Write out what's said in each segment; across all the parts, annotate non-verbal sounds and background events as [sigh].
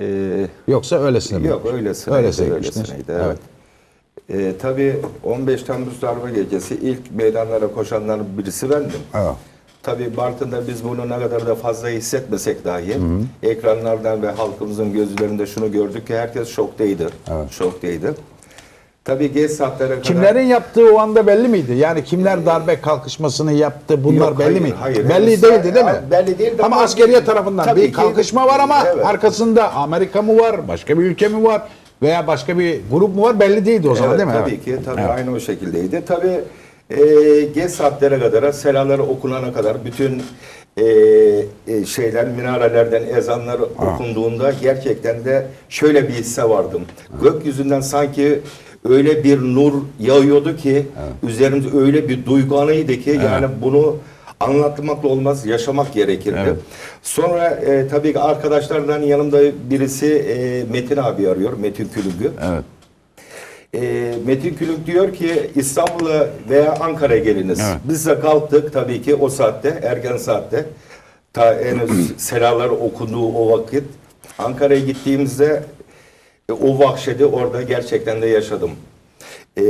Ee, Yoksa öylesine mi? yok öylesine. Öylesine öylesine, Evet. evet. Ee, tabii 15 Temmuz darbe gecesi ilk meydanlara koşanların birisi bendim. Evet. Tabii Bartın'da biz bunu ne kadar da fazla hissetmesek dahi ekranlardan ve halkımızın gözlerinde şunu gördük ki herkes şoktaydı. Şoktaydı. Tabii geç saatlere kadar... Kimlerin yaptığı o anda belli miydi? Yani kimler darbe kalkışmasını yaptı bunlar Yok, belli hayır, miydi? hayır. belli Henüz- değildi değil mi? Belli değildi Ama askeriye tarafından Tabii bir ki- kalkışma var ama Evet. arkasında Amerika mı var, başka bir ülke mi var veya başka bir grup mu var belli değildi o zaman Evet, değil mi? Tabii Evet. ki. Tabii Evet. aynı o şekildeydi. Tabii e, geç saatlere kadar, selaları okunana kadar bütün e, e, şeyler, minarelerden ezanlar okunduğunda gerçekten de şöyle bir hisse vardım. Gökyüzünden sanki öyle bir nur yağıyordu ki üzerimize öyle bir duygu anıydı ki yani bunu anlatmakla olmaz, yaşamak gerekirdi. Evet. Sonra e, tabii ki arkadaşlardan yanımda birisi e, Metin abi arıyor, Metin Külüngü. Evet. E, Metin Külünk diyor ki İstanbul'a veya Ankara'ya geliniz. Evet. Biz de kalktık tabii ki o saatte, erken saatte. Ta henüz [clears throat] selalar okunduğu o vakit. Ankara'ya gittiğimizde e, o vahşeti orada gerçekten de yaşadım. E,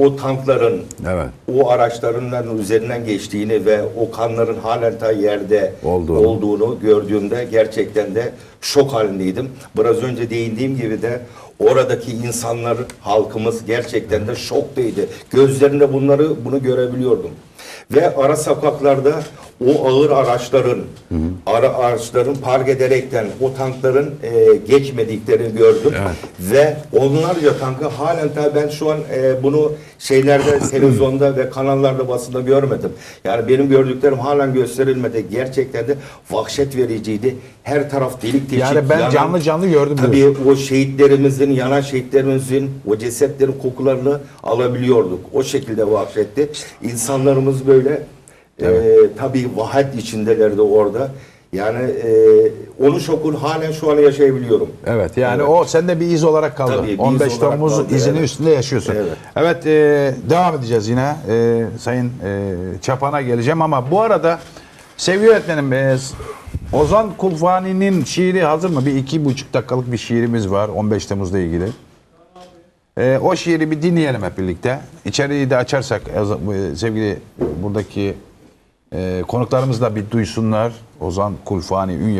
o tankların, Evet. o araçların üzerinden geçtiğini ve o kanların halen ta yerde Olduğunu. olduğunu gördüğümde gerçekten de şok halindeydim. Biraz önce değindiğim gibi de oradaki insanlar, halkımız gerçekten de şoktaydı. Gözlerinde bunları bunu görebiliyordum. Ve ara sokaklarda o ağır araçların, ara araçların park ederekten o tankların e, geçmediklerini gördüm. Ve onlarca tankı halen tabii ben şu an e, bunu şeylerde, [clears throat] televizyonda ve kanallarda basında görmedim. Yani benim gördüklerim halen gösterilmedi. Gerçekten de vahşet vericiydi. Her taraf delik deşik. Yani ben canlı canlı gördüm Tabii o şehitlerimizin, yanan şehitlerimizin, o cesetlerin kokularını alabiliyorduk. O şekilde vahşetti. İnsanlarımız böyle e, tabii vahet içindelerdi orada. Yani e, onun şokunu halen şu an yaşayabiliyorum. Evet yani Evet. o sende bir iz olarak kaldı. Tabii, bir iz 15 olarak Temmuz kaldı, izini evet. üstünde yaşıyorsun. Evet. Evet e, devam edeceğiz yine. E, Sayın e, Çapan'a geleceğim ama bu arada sevgili öğretmenim e, Ozan Kulfani'nin şiiri hazır mı? Bir iki buçuk dakikalık bir şiirimiz var 15 Temmuz'la ilgili. E, o şiiri bir dinleyelim hep birlikte. İçeriği de açarsak e, sevgili buradaki e, konuklarımız da bir duysunlar. Ozan Kulfani Ünye